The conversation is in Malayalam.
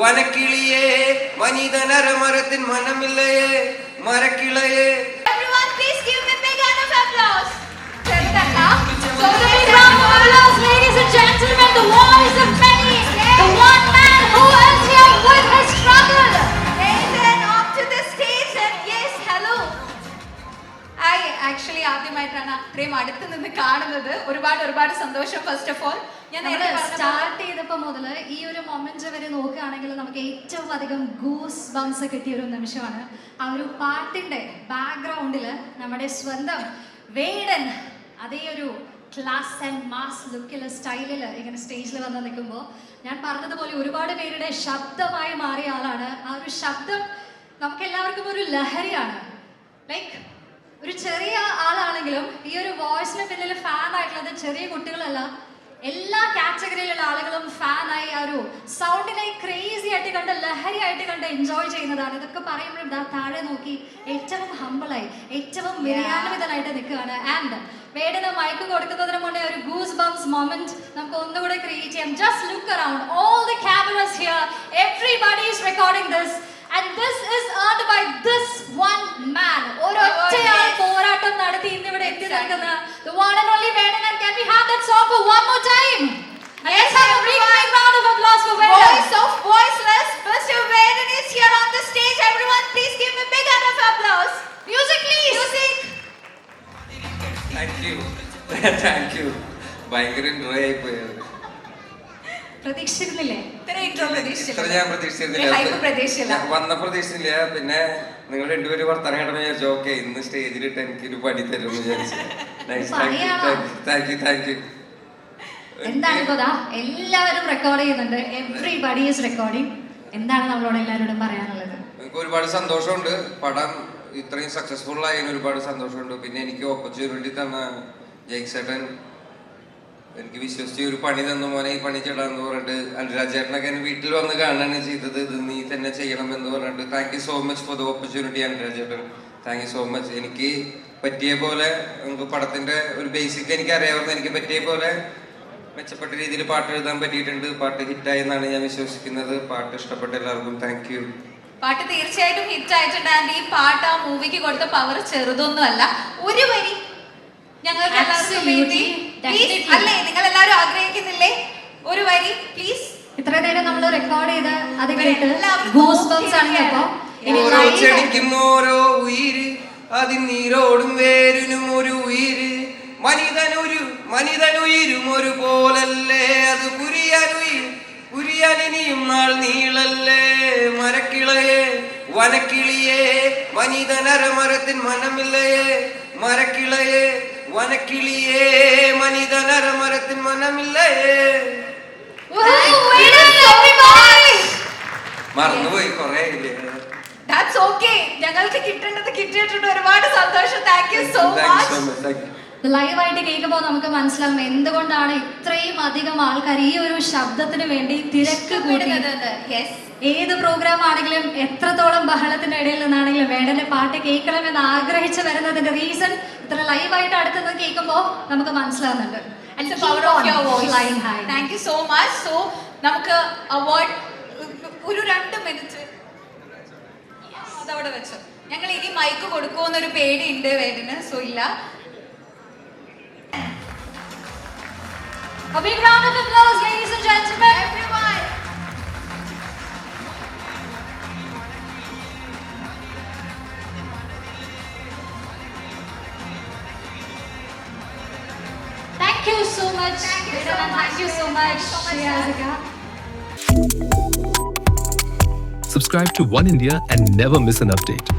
വനക്കിളിയേ വനിതനരമരത്തിൻ മനമില്ലയേ മരക്കിളയേ നിന്ന് കാണുന്നത് ഒരുപാട് ഒരുപാട് സന്തോഷം ഫസ്റ്റ് ഓഫ് ഓൾ ഞാൻ സ്റ്റാർട്ട് ചെയ്തപ്പോൾ മുതൽ ഈ ഒരു മൊമെന്റ് വരെ നോക്കുകയാണെങ്കിൽ നമുക്ക് ഏറ്റവും അധികം ഗൂസ് ബംസ് കിട്ടിയ ഒരു നിമിഷമാണ്. ആ ഒരു പാട്ടിന്റെ ബാക്ക്ഗ്രൗണ്ടിൽ നമ്മുടെ സ്വന്തം വേടൻ അതേ ഒരു ക്ലാസ് ആൻഡ് മാസ് ലുക്കിൽ സ്റ്റൈലിൽ ഇങ്ങനെ സ്റ്റേജിൽ വന്ന് നിൽക്കുമ്പോൾ ഞാൻ പറഞ്ഞതുപോലെ ഒരുപാട് പേരുടെ ശബ്ദമായി മാറിയ ആളാണ്. ആ ഒരു ശബ്ദം നമുക്ക് എല്ലാവർക്കും ഒരു ലഹരിയാണ്. ലൈക്ക് ഒരു ചെറിയ ആളാണെങ്കിലും ഈ ഒരു വോയിസിന് പിന്നിൽ ഫാൻ ആയിട്ടുള്ളത് ചെറിയ കുട്ടികളല്ല എല്ലാ കാറ്റഗറിയിലുള്ള ആളുകളും ഫാനായി ആ ഒരു സൗണ്ടിനെ ക്രേസി ആയിട്ട് കണ്ട് ലഹരി ആയിട്ട് കണ്ട് എൻജോയ് ചെയ്യുന്നതാണ്. ഇതൊക്കെ പറയുമ്പോൾ താഴെ നോക്കി ഏറ്റവും ഹമ്പിളായി ഏറ്റവും വിനയാന്വിതനായിട്ട് നിൽക്കുകയാണ്. ആൻഡ് വേടന മയക്ക് കൊടുക്കുന്നതിന് മുന്നേ ഒരു ഗൂസ് ബംസ് മൊമെന്റ് നമുക്ക് ഒന്നുകൂടെ ക്രിയേറ്റ് ചെയ്യാം. Just look around all the cameras here everybody is recording this And this is earned by this one man ഒരൊറ്റയാൾ പോരാട്ടം നടത്തി ഇന്ന് ഇവിടെ എത്തി നിൽക്കുന്ന the one and only Vedan and can we have that song for one more time And Yes, let's have a big, everyone. big round of applause for Vedan Voice of voiceless, Mr. Vedan is here on the stage. Everyone, please give me a big round of applause. music please Music. Thank you thank you ഭയങ്കര എൻജോയ് ആയി പോയത് പ്രതീക്ഷിച്ചിരുന്നില്ലേ? ഞാൻ പ്രതീക്ഷിച്ചിരുന്നില്ല. വന്ന പ്രതീക്ഷിച്ചില്ല പിന്നെ നിങ്ങൾ രണ്ടുപേരും വർത്തമാനം കണ്ടപ്പോൾ വിചാരിച്ചു ഓക്കെ ഇന്ന് സ്റ്റേജിലിട്ട് എനിക്കൊരു പണി തരും എന്ന് വിചാരിച്ചു. താങ്ക് യു താങ്ക് യു എന്താണ് ഇപ്പൊ എല്ലാവരും റെക്കോർഡ് ചെയ്യുന്നുണ്ട്. എവ്രിബഡി ഈസ് റെക്കോർഡിംഗ് എന്താണ് നമ്മളോട് എല്ലാവരോടും പറയാനുള്ളത്? എനിക്ക് ഒരുപാട് സന്തോഷമുണ്ട്. പടം ഇത്രയും സക്സസ്ഫുൾ ആയതിന് ഒരുപാട് സന്തോഷമുണ്ട്. പിന്നെ എനിക്ക് ഓപ്പർച്യൂണിറ്റി തന്ന ജയ്സേട്ടൻ എനിക്ക് വിശ്വസിച്ച് ഒരു പണി തന്നു മോനെ ഈ പണി ചെയ്യണമെന്ന് പറഞ്ഞിട്ട് അനുരാജേട്ടനൊക്കെ എന്നെ വീട്ടിൽ വന്ന് കാണുകയാണ് ചെയ്തത്. ഇത് നീ തന്നെ ചെയ്യണം എന്ന് പറഞ്ഞിട്ട് thank you so much for the opportunity അനുരാജേട്ടൻ thank you so much എനിക്ക് പറ്റിയ പോലെ നമുക്ക് പടത്തിന്റെ ഒരു ബേസിക് എനിക്ക് അറിയാവുന്ന എനിക്ക് പറ്റിയ പോലെ മെച്ചപ്പെട്ട രീതിയിൽ പാട്ട് എഴുതാൻ പറ്റിയിട്ടുണ്ട്. പാട്ട് ഹിറ്റായി എന്നാണ് ഞാൻ വിശ്വസിക്കുന്നത്. പാട്ട് ഇഷ്ടപ്പെട്ട എല്ലാവർക്കും താങ്ക് യു പാട്ട് തീർച്ചയായിട്ടും ഹിറ്റ് ആയിട്ടുണ്ട്. ആൻഡ് ഈ പാട്ട് ആ മൂവിക്ക് കൊടുത്ത പവർ ചെറുതൊന്നുമല്ല. ഒരു വരി ഞങ്ങൾക്ക് എല്ലാവർക്കും അല്ലേ? നിങ്ങൾ എല്ലാവരും ആഗ്രഹിക്കുന്നില്ലേ? ഒരു വരി പ്ലീസ് ഇത്ര നേരം നമ്മൾ റെക്കോർഡ് ചെയ്ത് അത് കേട്ട് ഗൂസ് ബംസ് ആണ് ഇനി ഓരോ ചെടിക്കും ഓരോ ഉയിര് അതിൻ നീരോടും വേരിനും ഒരു ഉയിര്. മനിതനൊരു മനിതനുയിരും ഒരു പോലല്ലേ അത് പുരിയാനുയിർ പുരിയാനിനിയും നാൾ നീളല്ലേ? മരക്കിളയെ വനക്കിളിയേ വനിതനരമരത്തിൻ മനമില്ലയേ. മരക്കിളയെ വനക്കിളിയേ മനിതനരമരത്തിൻ മനമില്ലയേ Woohoo, Thank you winners, so everybody! മറന്നുപോയി കൊറേ ഇല്ലേ? ദാറ്റ്സ് ഓക്കെ ഞങ്ങൾക്ക് കിട്ടേണ്ടത് കിട്ടിയിട്ടുണ്ട് ഒരുപാട് സന്തോഷം. Thank you so thank you so much much thank you ലൈവായിട്ട് കേൾക്കുമ്പോൾ നമുക്ക് മനസ്സിലാകും എന്തുകൊണ്ടാണ് ഇത്രയും അധികം ആൾക്കാർ ഈ ഒരു ശബ്ദത്തിന് വേണ്ടി തിരക്ക് കൂടുന്നത് ഏത് പ്രോഗ്രാം ആണെങ്കിലും എത്രത്തോളം ബഹളത്തിന്റെ ഇടയിൽ നിന്നാണെങ്കിലും വേണ്ടന്റെ പാട്ട് കേൾക്കണമെന്ന് ആഗ്രഹിച്ചു വരുന്നതിന്റെ റീസൺ ഇത്ര ലൈവായിട്ട് അടുത്തത് കേൾക്കുമ്പോൾ നമുക്ക് the സോ you so നമുക്ക് അവാർഡ് ഒരു രണ്ട് മിനിറ്റ് അതവിടെ വെച്ചു. ഞങ്ങൾ ഇനി മൈക്ക് കൊടുക്കുമെന്നൊരു ഉണ്ട് വേദന സോ ഇല്ല. A big round of applause, ladies and gentlemen. Everyone. Thank you so much. Thank you so much, Thank you so much, Thank you so much, Shreya Subscribe to One India and never miss an update.